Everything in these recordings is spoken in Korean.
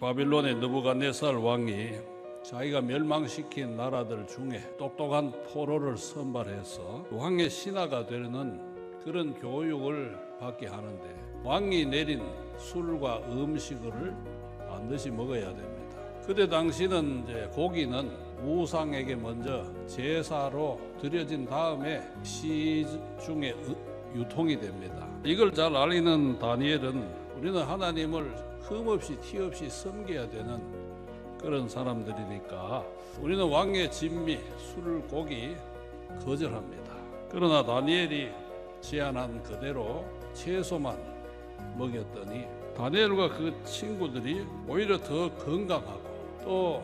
바빌론의 느부갓네살 왕이 자기가 멸망시킨 나라들 중에 똑똑한 포로를 선발해서 왕의 신하가 되는 그런 교육을 받게 하는데 왕이 내린 술과 음식을 반드시 먹어야 됩니다. 그때 당시는 이제 고기는 우상에게 먼저 제사로 드려진 다음에 시중에 유통이 됩니다. 이걸 잘 알리는 다니엘은 우리는 하나님을 흠없이 티없이 섬겨야 되는 그런 사람들이니까 우리는 왕의 진미, 술, 고기 거절합니다. 그러나 다니엘이 제안한 그대로 채소만 먹였더니 다니엘과 그 친구들이 오히려 더 건강하고 또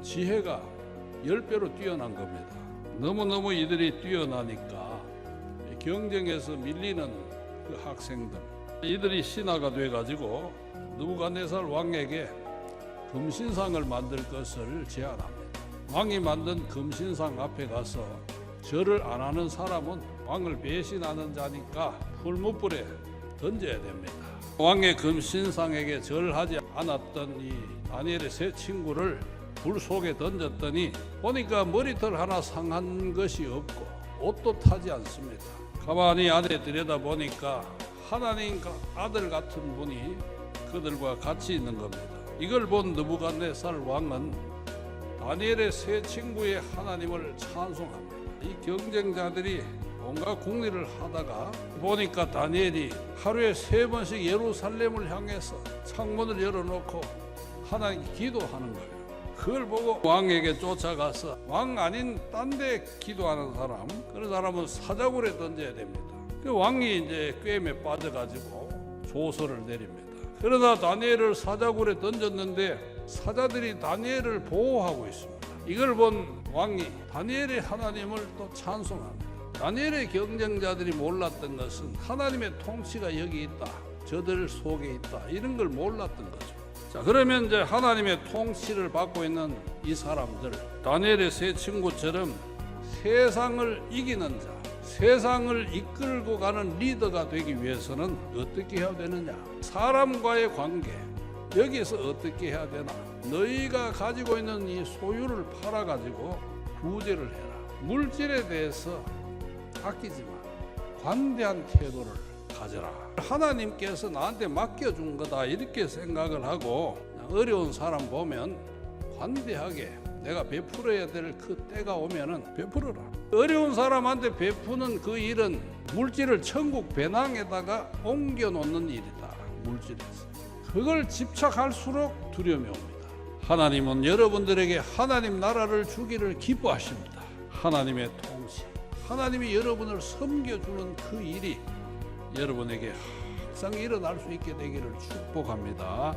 지혜가 열 배로 뛰어난 겁니다. 너무너무 이들이 뛰어나니까 경쟁에서 밀리는 그 학생들 이들이 신하가 돼 가지고 느부갓네살 왕에게 금신상을 만들 것을 제안합니다. 왕이 만든 금신상 앞에 가서 절을 안 하는 사람은 왕을 배신하는 자니까 풀무불에 던져야 됩니다. 왕의 금신상에게 절하지 않았던 이 다니엘의 세 친구를 불 속에 던졌더니 보니까 머리털 하나 상한 것이 없고 옷도 타지 않습니다. 가만히 안에 들여다 보니까 하나님 아들 같은 분이 그들과 같이 있는 겁니다. 이걸 본 느부갓네살 왕은 다니엘의 세 친구의 하나님을 찬송합니다. 이 경쟁자들이 온갖 국리를 하다가 보니까 다니엘이 하루에 세 번씩 예루살렘을 향해서 창문을 열어놓고 하나님 기도하는 거예요. 그걸 보고 왕에게 쫓아가서 왕 아닌 딴 데 기도하는 사람 그런 사람은 사자굴에 던져야 됩니다. 그 왕이 이제 꿰매 빠져가지고 조서를 내립니다. 그러나 다니엘을 사자굴에 던졌는데 사자들이 다니엘을 보호하고 있습니다. 이걸 본 왕이 다니엘의 하나님을 또 찬송합니다. 다니엘의 경쟁자들이 몰랐던 것은 하나님의 통치가 여기 있다. 저들 속에 있다. 이런 걸 몰랐던 거죠. 자, 그러면 이제 하나님의 통치를 받고 있는 이 사람들, 다니엘의 세 친구처럼 세상을 이기는 자, 세상을 이끌고 가는 리더가 되기 위해서는 어떻게 해야 되느냐? 사람과의 관계, 여기서 어떻게 해야 되나? 너희가 가지고 있는 이 소유를 팔아가지고 구제를 해라. 물질에 대해서 아끼지 마. 관대한 태도를 가져라. 하나님께서 나한테 맡겨준 거다. 이렇게 생각을 하고 어려운 사람 보면 관대하게 내가 베풀어야 될 그 때가 오면은 베풀어라. 어려운 사람한테 베푸는 그 일은 물질을 천국 배낭에다가 옮겨 놓는 일이다. 물질에서. 그걸 집착할수록 두려움이 옵니다. 하나님은 여러분들에게 하나님 나라를 주기를 기뻐하십니다. 하나님의 통치. 하나님이 여러분을 섬겨주는 그 일이 여러분에게 항상 일어날 수 있게 되기를 축복합니다.